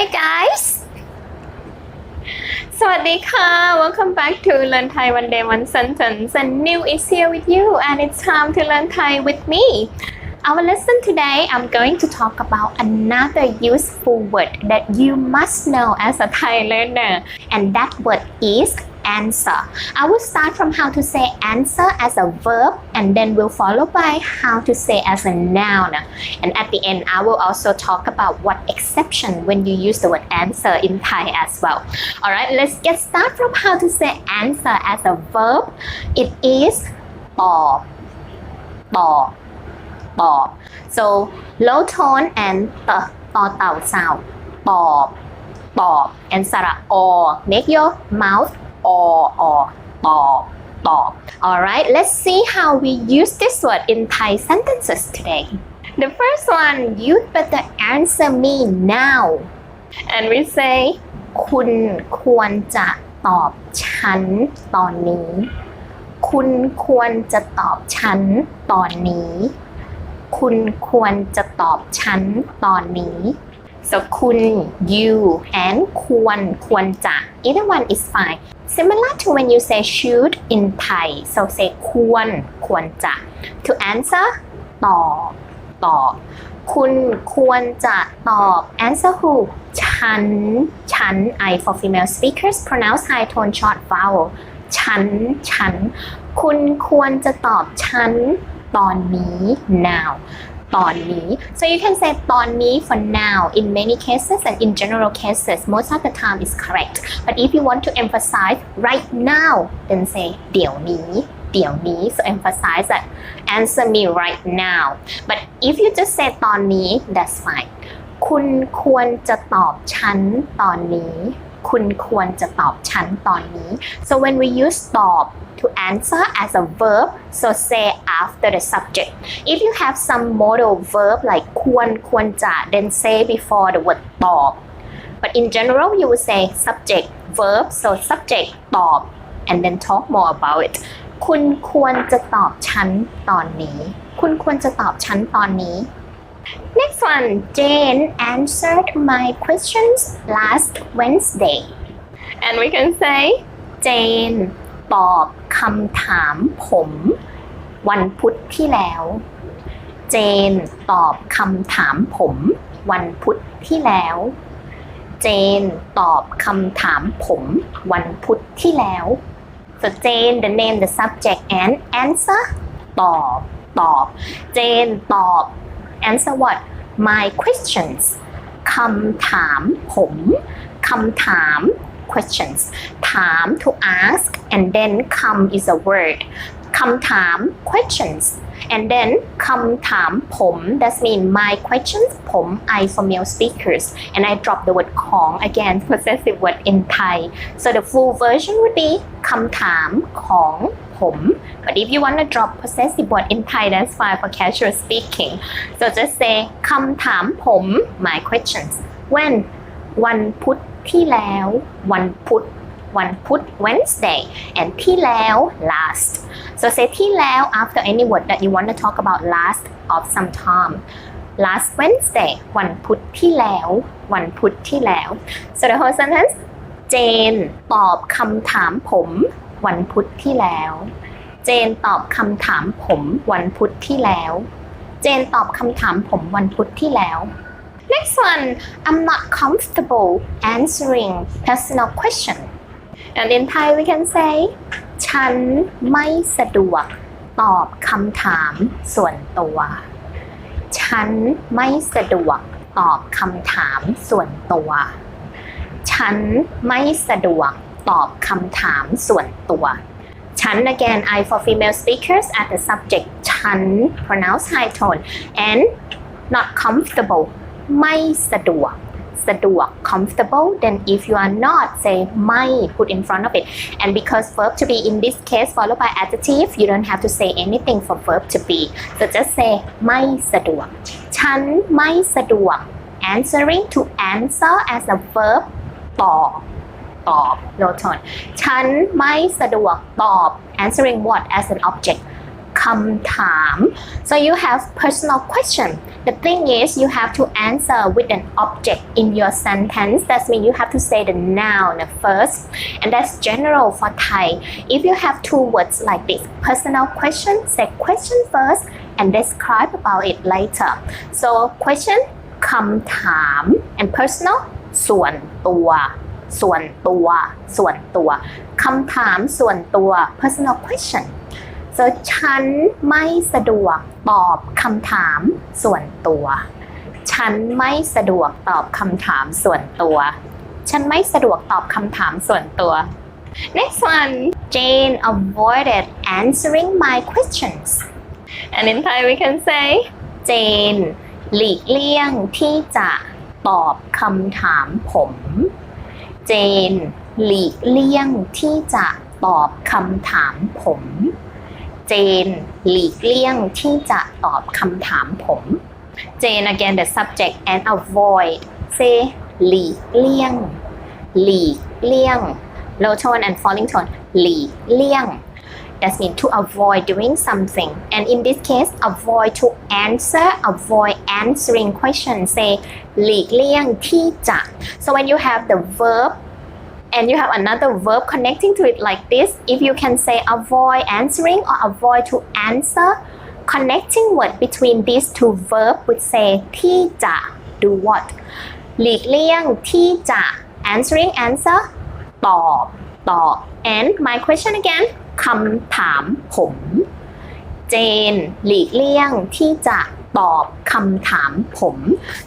Hi guys สวัสดีค่ะ Welcome back to Learn Thai One Day One Sentence and New is here with you and it's time to learn Thai with me Our lesson today I'm going to talk about another useful word that you must know as a Thai learner and that word is answer I will start from how to say answer as a verb and then we'll follow by how to say as a noun and at the end I will also talk about what exception when you use the word answer in Thai as well Alright let's get started from how to say answer as a verb it is ตอบตอบตอบ so low tone and ตต่อเต่า sound ตอบตอบ and สระ or make your mouth or or ตอบตอบ alright let's see how we use this word in Thai sentences today the first one you better answer me now and we say คุณควรจะตอบฉันตอนนี้ คุณควรจะตอบฉันตอนนี้ คุณควรจะตอบฉันตอนนี้ so คุณ you and ควรควรจะ either one is fine similar to when you say should in Thai so say ควรควรจะ to answer ตอบตอบคุณควรจะตอบ answer who ฉัน ฉัน I for female speakers pronounce high tone short vowel ฉัน ฉัน คุณควรจะตอบฉัน ตอนนี้ now ตอนนี้ so you can say ตอนนี้ for now in many cases and in general cases most of the time is correct but if you want to emphasize right now then say เดี๋ยวนี้ เดี๋ยวนี้ so emphasize that answer me right now but if you just say ตอนนี้ that's fine คุณควรจะตอบฉันตอนนี้ คุณควรจะตอบฉันตอนนี้ so when we use ตอบ to answer as a verb so say after the subject if you have some modal verb like ควรควรจะ then say before the word ตอบ but in general you would say subject verb so subject ตอบ and then talk more about it คุณควรจะตอบฉันตอนนี้ คุณควรจะตอบฉันตอนนี้ Next one Jane answered my questions last Wednesday and we can say Jane ตอบคำถามผมวันพุธที่แล้วเจนตอบคำถามผมวันพุธที่แล้วเจนตอบคำถามผมวันพุธที่แล้ว so เจน the name the subject and answer ตอบ ตอบเจนตอบ answer what my questions คำถามผมคำถาม questions ถาม to ask and then come is a word คำถาม questions and then คำถามผม that mean my questions ผม I for male speakers and I drop the word ของ again possessive word in Thai so the full version would be คำถามของ ผม but if you want to drop possessive word in Thai that's fine for casual speaking so just say คำถามผม my questions when วันพุธที่แล้ว วันพุธ วันพุธ Wednesday and ที่แล้ว last so say ที่แล้ว after any word that you want to talk about last of some time last Wednesday วันพุธที่แล้ว วันพุธที่แล้ว so the whole sentence เจนตอบคำถามผม วันพุธที่แล้ว เจนตอบคำถามผมวันพุธที่แล้ว เจนตอบคำถามผมวันพุธที่แล้ว Next one, I'm not comfortable answering personal question. And in Thai we can say ฉันไม่สะดวกตอบคำถามส่วนตัว ฉันไม่สะดวกตอบคำถามส่วนตัว ฉันไม่สะดวก ตอบคำถามส่วนตัว ฉัน again I for female speakers at the subject ฉัน pronounce high tone and not comfortable ไม่สะดวก สะดวก comfortable then if you are not say ไม่ put in front of it and because verb to be in this case followed by adjective you don't have to say anything for verb to be so just say ไม่สะดวก ฉันไม่สะดวก answering to answer as a verb ตอบ ตอบ no tone ฉันไม่สะดวกตอบ answering what as an object ค คำถาม so you have personal question the thing is you have to answer with an object in your sentence that means you have to say the noun first and that's general for Thai if you have two words like this personal question say question first and describe about it later so question คำถาม and personal ส่วนตัว ส่วนตัว ส่วนตัวคำถามส่วนตัว personal question so ฉันไม่สะดวกตอบคำถามส่วนตัว ฉันไม่สะดวกตอบคำถามส่วนตัว ฉันไม่สะดวกตอบคำถามส่วนตัว next one Jane avoided answering my questions and in Thai we can say Jane หลีกเลี่ยงที่จะตอบคำถามผม เจน หลีกเลี่ยงที่จะตอบคำถามผม เจน หลีกเลี่ยงที่จะตอบคำถามผม เจน again the subject and avoid say หลีกเลี่ยง หลีกเลี่ยง low tone and falling tone หลีกเลี่ยง that means to avoid doing something and in this case avoid to answer avoid answering questions say หลีกเลี่ยงที่จะ so when you have the verb and you have another verb connecting to it like this if you can say avoid answering or avoid to answer connecting word between these two verb would say ที่จะ do what หลีกเลี่ยงที่จะ answering answer ตอบตอบ and my question again คำถามผม เจน หลีกเลี่ยงที่จะตอบคำถามผม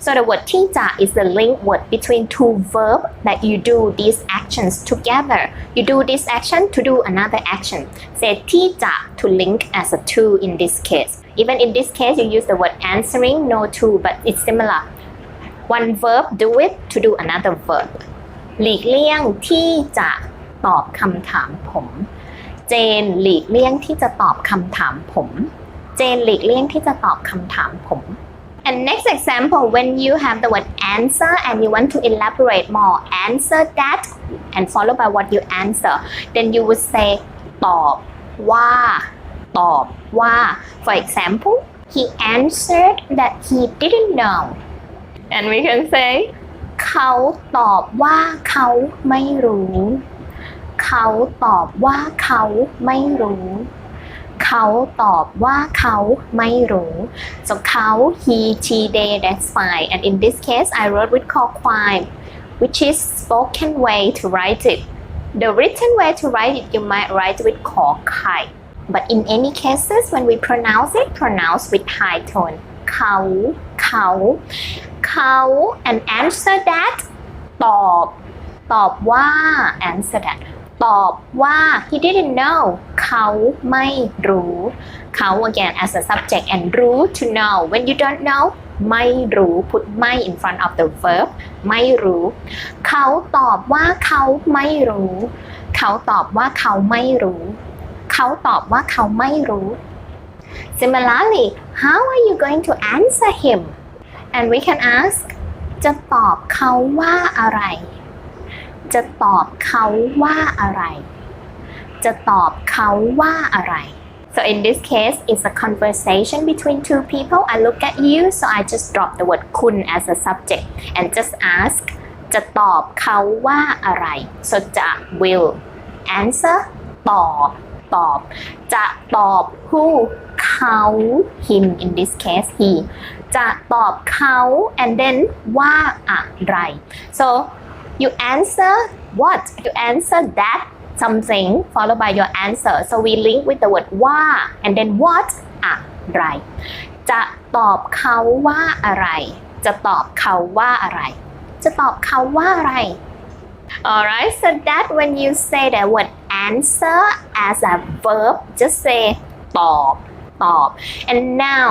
so the word ที่จะ is the link word between two verb that you do these actions together you do this action to do another action say ที่จะ to link as a to in this case even in this case you use the word answering no to but it's similar one verb do it to do another verb หลีกเลี่ยงที่จะตอบคำถามผม เจนหลีกเลี่ยงที่จะตอบคำถามผม เจนหลีกเลี่ยงที่จะตอบคำถามผม and next example when you have the word answer and you want to elaborate more answer that and followed by what you answer then you would say ตอบว่า ตอบว่า for example he answered that he didn't know and we can say เขาตอบว่าเขาไม่รู้ เขาตอบว่าเขาไม่รู้ เขาตอบว่าเขาไม่รู้ so เขา he she they that's fine and in this case I wrote with คอควาย which is spoken way to write it the written way to write it you might write with ขอไข่ but in any cases when we pronounce it pronounce with high tone เขาเขา เขา and answer that ตอบ ตอบว่า answer that ตอบว่า he didn't know เขาไม่รู้ เขา again as a subject and รู้ to know when you don't know ไม่รู้ put ไม่ in front of the verb ไม่รู้ เขาตอบว่าเขาไม่รู้ เขาตอบว่าเขาไม่รู้ เขาตอบว่าเขาไม่รู้ similarly how are you going to answer him and we can ask จะตอบเขาว่าอะไร จะตอบเขาว่าอะไร จะตอบเขาว่าอะไร so in this case it's a conversation between two people I look at you so I just drop the word คุณ as a subject and just ask จะตอบเขาว่าอะไร so จะ will answer ตอบตอบ จะตอบ who เขา him in this case he จะตอบเขา and then ว่าอะไร so you answer what you answer that something followed by your answer so we link with the word ว่า and then what อะไร จะตอบเขาว่าอะไร จะตอบเขาว่าอะไร จะตอบเขาว่าอะไร Alright, so that when you say the word answer as a verb, just say ตอบ ตอบ and now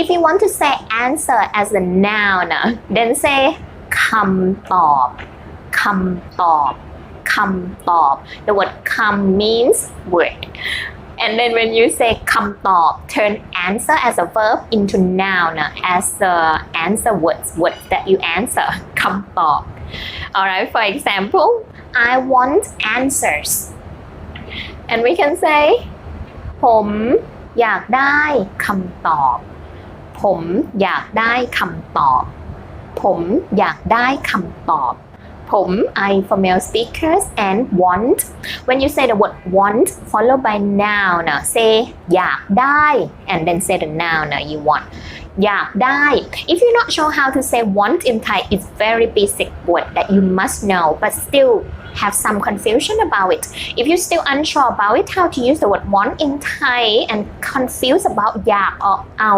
if you want to say answer as a noun then say คำตอบ คำตอบคำตอบ the word คำ means word and then when you say คำตอบ turn answer as a verb into noun as the answer words words that you answer คำตอบ alright for example I want answers and we can say ผมอยากได้คำตอบ ผมอยากได้คำตอบ ผมอยากได้คำตอบ ผม I for male speakers and want when you say the word want followed by noun now say อยากได้ and then say the noun now you want อยากได้ if you're not sure how to say want in Thai it's very basic word that you must know but still have some confusion about it if you're still unsure about it how to use the word want in Thai and confused about อยาก or เอา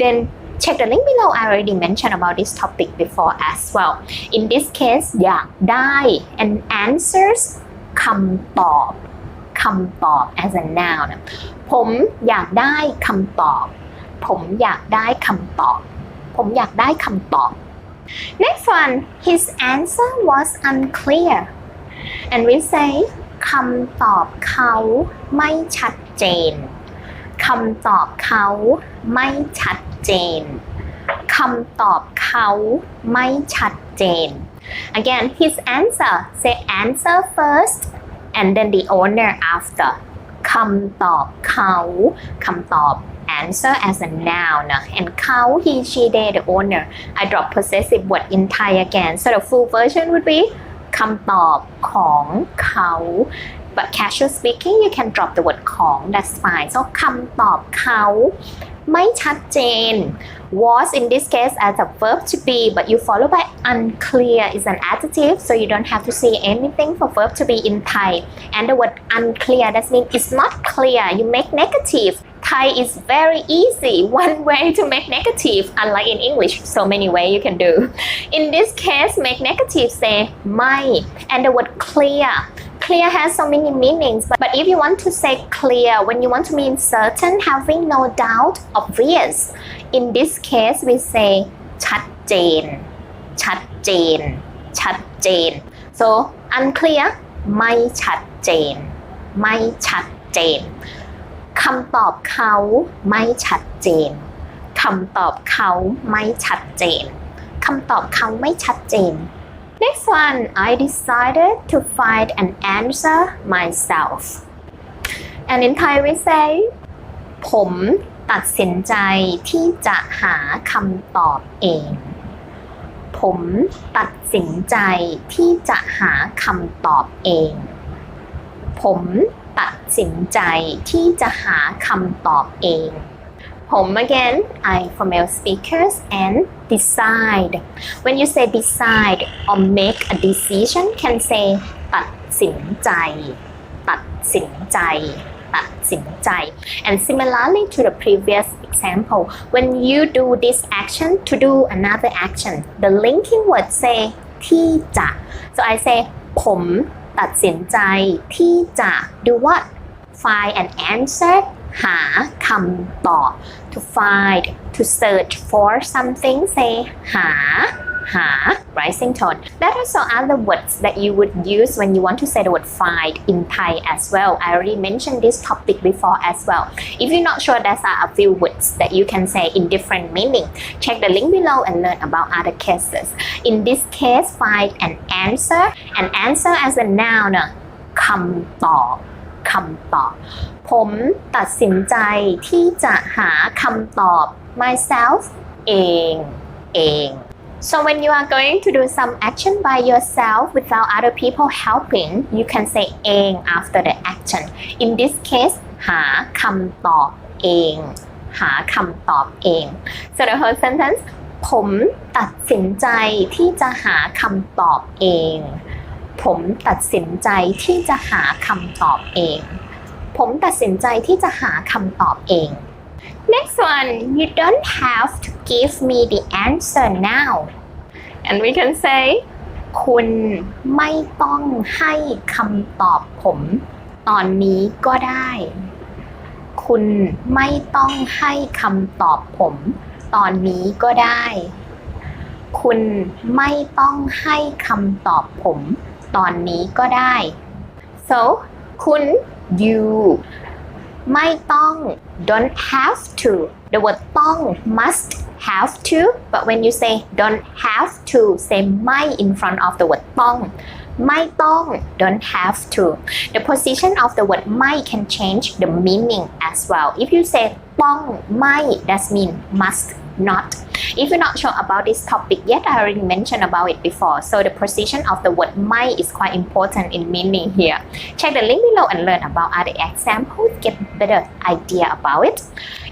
then check the link below I already mentioned about this topic before as well in this case อยากได้ and answers คำตอบคำตอบ as a noun ผมอยากได้คำตอบ ผมอยากได้คำตอบ ผมอยากได้คำตอบ next one his answer was unclear and we say คำตอบเขาไม่ชัดเจน คำตอบเขาไม่ชัดเจนคำตอบเขาไม่ชัดเจน again his answer say answer first and then the owner after คำตอบเขาคำตอบ answer as a noun and เขา he she they the owner I drop possessive word in Thai again so the full version would be คำตอบของเขา but casual speaking you can drop the word ของ that's fine so คำตอบเขาไม่ชัดเจน was in this case as a verb to be but you follow by unclear is an adjective so you don't have to say anything for verb to be in Thai and the word unclear that means it's not clear you make negative Thai is very easy one way to make negative unlike in English so many way you can do in this case make negative say ไม่ and the word clear clear has so many meanings but, but if you want to say clear when you want to mean certain having no doubt obvious in this case we say ชัดเจน ชัดเจน ชัดเจน so unclear ไม่ชัดเจน ไม่ชัดเจน คำตอบเขาไม่ชัดเจน คำตอบเขาไม่ชัดเจน คำตอบเขาไม่ชัดเจน Next one I decided to find an answer myself and in Thai we say ผมตัดสินใจที่จะหาคำตอบเอง ผมตัดสินใจที่จะหาคำตอบเอง ผมตัดสินใจที่จะหาคำตอบเอง ผม again I for male speakers and decide when you say decide or make a decision can say ตัดสินใจ ตัดสินใจ ตัดสินใจ and similarly to the previous example when you do this action to do another action the linking word say ที่จะ so I say ผมตัดสินใจที่จะ do what find an answer หาคำตอบ to find to search for something say หา หา rising tone that are some other words that you would use when you want to say the word find in Thai as well I already mentioned this topic before as well if you're not sure there's are a few words that you can say in different meaning check the link below and learn about other cases in this case find an answer an answer as a noun คำตอบคำตอบ ผมตัดสินใจที่จะหาคำตอบ myself เองเอง so when you are going to do some action by yourself without other people helping you can say เอง after the action in this case หาคำตอบเอง หาคำตอบเอง so the whole sentence ผมตัดสินใจที่จะหาคำตอบเอง ผมตัดสินใจที่จะหาคำตอบเอง ผมตัดสินใจที่จะหาคำตอบเอง Next one you don't have to give me the answer now and we can say คุณไม่ต้องให้คำตอบผม ตอนนี้ก็ได้ คุณไม่ต้องให้คำตอบผม ตอนนี้ก็ได้ คุณไม่ต้องให้คำตอบผม ตอนนี้ก็ได้ so คุณ you ไม่ต้อง don't have to the word ต้อง must have to but when you say don't have to say ไม่ in front of the word ต้อง ไม่ต้อง don't have to the position of the word ไม่ can change the meaning as well if you say ต้องไม่ that mean must not if you're not sure about this topic yet I already mentioned about it before so the position of the word ไม่ is quite important in meaning here check the link below and learn about other examples get better idea about it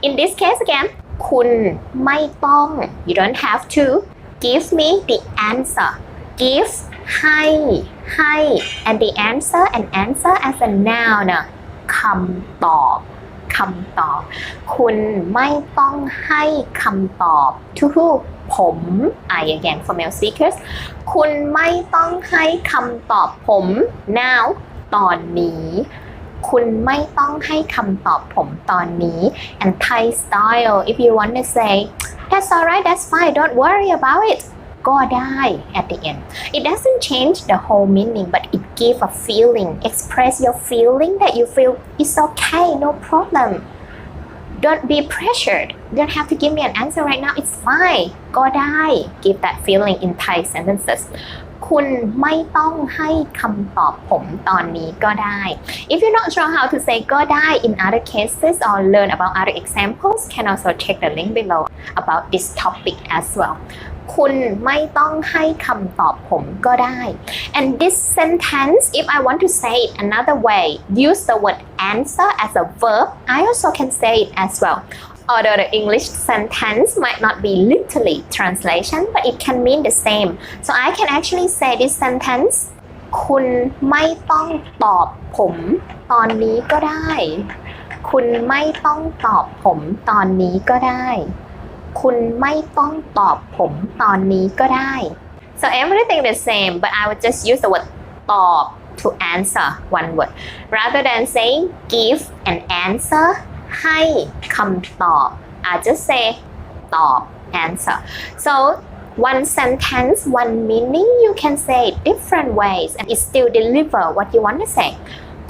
in this case again คุณไม่ต้อง you don't have to give me the answer give ให้ ให้ and the answer and answer as a noun นะคำตอบ คำตอบ คุณไม่ต้องให้คำตอบทุกๆผม I again for male speakers คุณไม่ต้องให้คำตอบผม now ตอนนี้ คุณไม่ต้องให้คำตอบผมตอนนี้ and Thai style if you want to say that's alright that's fine don't worry about it ก็ได้ at the end it doesn't change the whole meaning but it give a feeling express your feeling that you feel it's okay no problem don't be pressured you don't have to give me an answer right now it's fine ก็ได้ give that feeling in Thai sentences คุณไม่ต้องให้คำตอบผมตอนนี้ก็ได้ if you're not sure how to say ก็ได้ in other cases or learn about other examples can also check the link below about this topic as well คุณไม่ต้องให้คำตอบผมก็ได้ and this sentence if I want to say it another way use the word answer as a verb I also can say it as well although the English sentence might not be literally translation but it can mean the same so I can actually say this sentence คุณไม่ต้องตอบผมตอนนี้ก็ได้ คุณไม่ต้องตอบผมตอนนี้ก็ได้ คุณไม่ต้องตอบผมตอนนี้ก็ได้ so everything the same but I would just use the word ตอบ to answer one word rather than saying give an answer ให้คำตอบ I just say ตอบ answer so one sentence one meaning you can say different ways and it still deliver what you want to say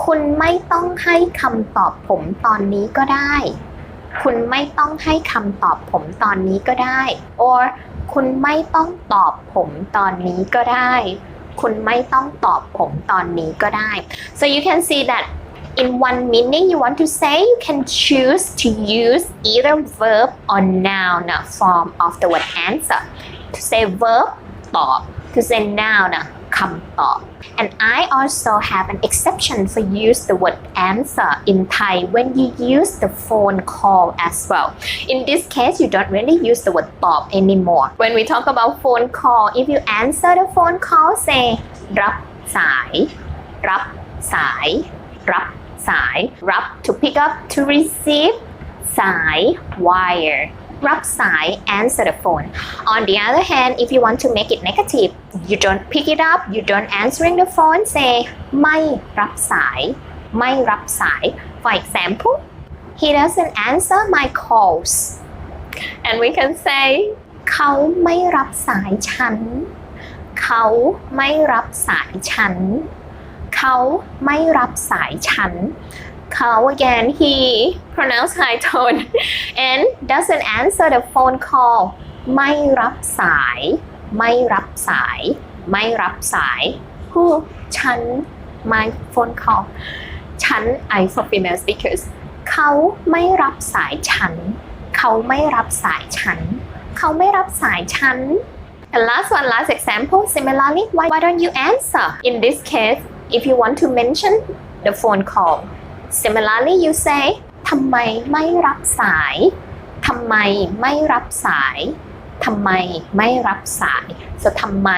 คุณไม่ต้องให้คำตอบผมตอนนี้ก็ได้ คุณไม่ต้องให้คำตอบผมตอนนี้ก็ได้ or คุณไม่ต้องตอบผมตอนนี้ก็ได้ คุณไม่ต้องตอบผมตอนนี้ก็ได้ so you can see that in one meaning you want to say you can choose to use either verb or noun form of the word answer to say verb ตอบ to say noun คำตอบ and I also have an exception for use the word answer in Thai when you use the phone call as well in this case you don't really use the word ตอบ anymore when we talk about phone call if you answer the phone call say รับสาย รับสาย รับสาย รับ to pick up to receive สาย wire รับสาย answer the phone on the other hand if you want to make it negative you don't pick it up you don't answering the phone say ไม่รับสาย ไม่รับสาย for example he doesn't answer my calls and we can say เขาไม่รับสายฉัน เขาไม่รับสายฉัน เขาไม่รับสายฉัน เขา again he pronounced high tone and doesn't answer the phone call ไม่รับสาย ไม่รับสาย ไม่รับสาย who ฉัน my phone call ฉัน I for female speakers เขาไม่รับสายฉัน เขาไม่รับสายฉัน เขาไม่รับสายฉัน And last one, last example. Similarly, why, why don't you answer? In this case, if you want to mention the phone call, similarly you say ทำไมไม่รับสายทำไมไม่รับสายทำไมไม่รับสาย so ทำไม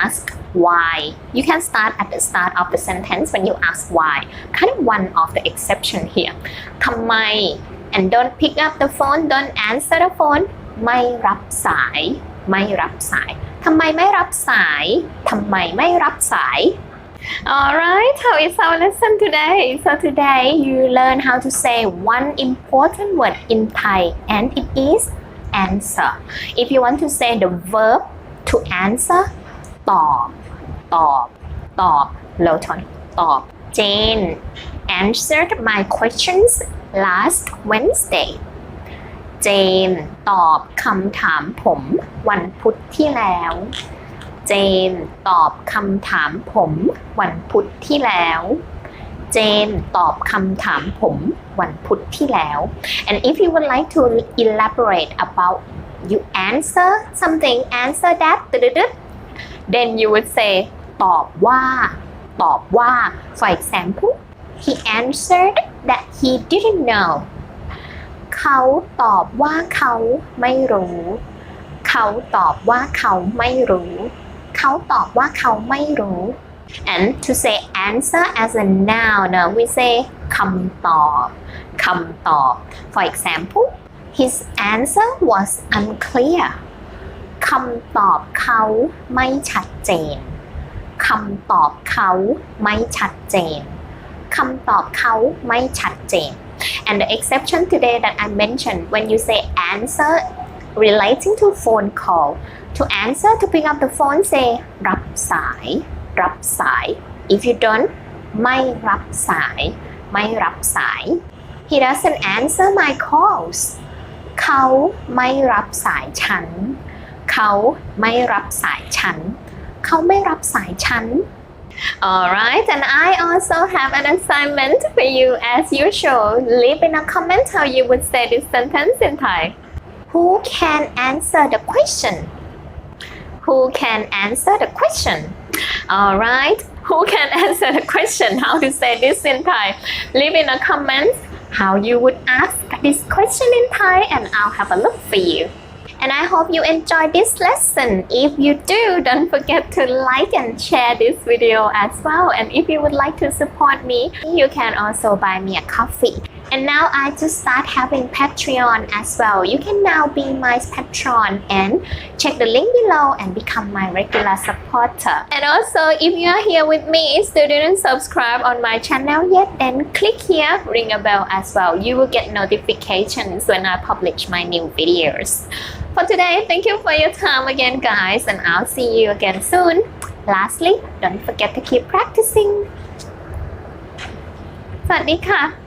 ask why you can start at the start of the sentence when you ask why kind of one of the exception here ทำไม and don't pick up the phone don't answer the phone ไม่รับสาย ไม่รับสาย ทำไมไม่รับสาย ทำไมไม่รับสาย Alright, how is our lesson today? So today you learn how to say one important word in Thai and it is answer. If you want to say the verb to answer ตอบ ตอบ ตอบ low tone ตอบ Jane answered my questions last Wednesday เจนตอบคำถามผมวันพุธที่แล้ว เจนตอบคำถามผมวันพุธที่แล้ว เจนตอบคำถามผมวันพุธที่แล้ว and if you would like to elaborate about you answer something answer that then you would say ตอบว่า ตอบว่า for example he answered that he didn't know เขาตอบว่าเขาไม่รู้ เขาตอบว่าเขาไม่รู้ เขาตอบว่าเขาไม่รู้ and to say answer as a noun uh, we say คำตอบคำตอบ for example his answer was unclear คำตอบเขาไม่ชัดเจน คำตอบเขาไม่ชัดเจน คำตอบเขาไม่ชัดเจน and the exception today that I mentioned when you say answer relating to phone call to answer to pick up the phone say รับสาย รับสาย if you don't ไม่รับสาย ไม่รับสาย he doesn't answer my calls เขาไม่รับสายฉัน เขาไม่รับสายฉัน เขาไม่รับสายฉัน Alright, and I also have an assignment for you as usual. Leave in a comment how you would say this sentence in Thai. Who can answer the question? Who can answer the question? Alright, who can answer the question? How to say this in Thai? Leave in a comment how you would ask this question in Thai and I'll have a look for you. And I hope you enjoyed this lesson. If you do, don't forget to like and share this video as well. And if you would like to support me, you can also buy me a coffee. And now I just start having Patreon as well. You can now be my patron and check the link below and become my regular supporter. And also, if you are here with me, still didn't subscribe on my channel yet, then click here, ring a bell as well. You will get notifications when I publish my new videos. For today, thank you for your time again, guys, and I'll see you again soon. Lastly, don't forget to keep practicing. สวัสดีค่ะ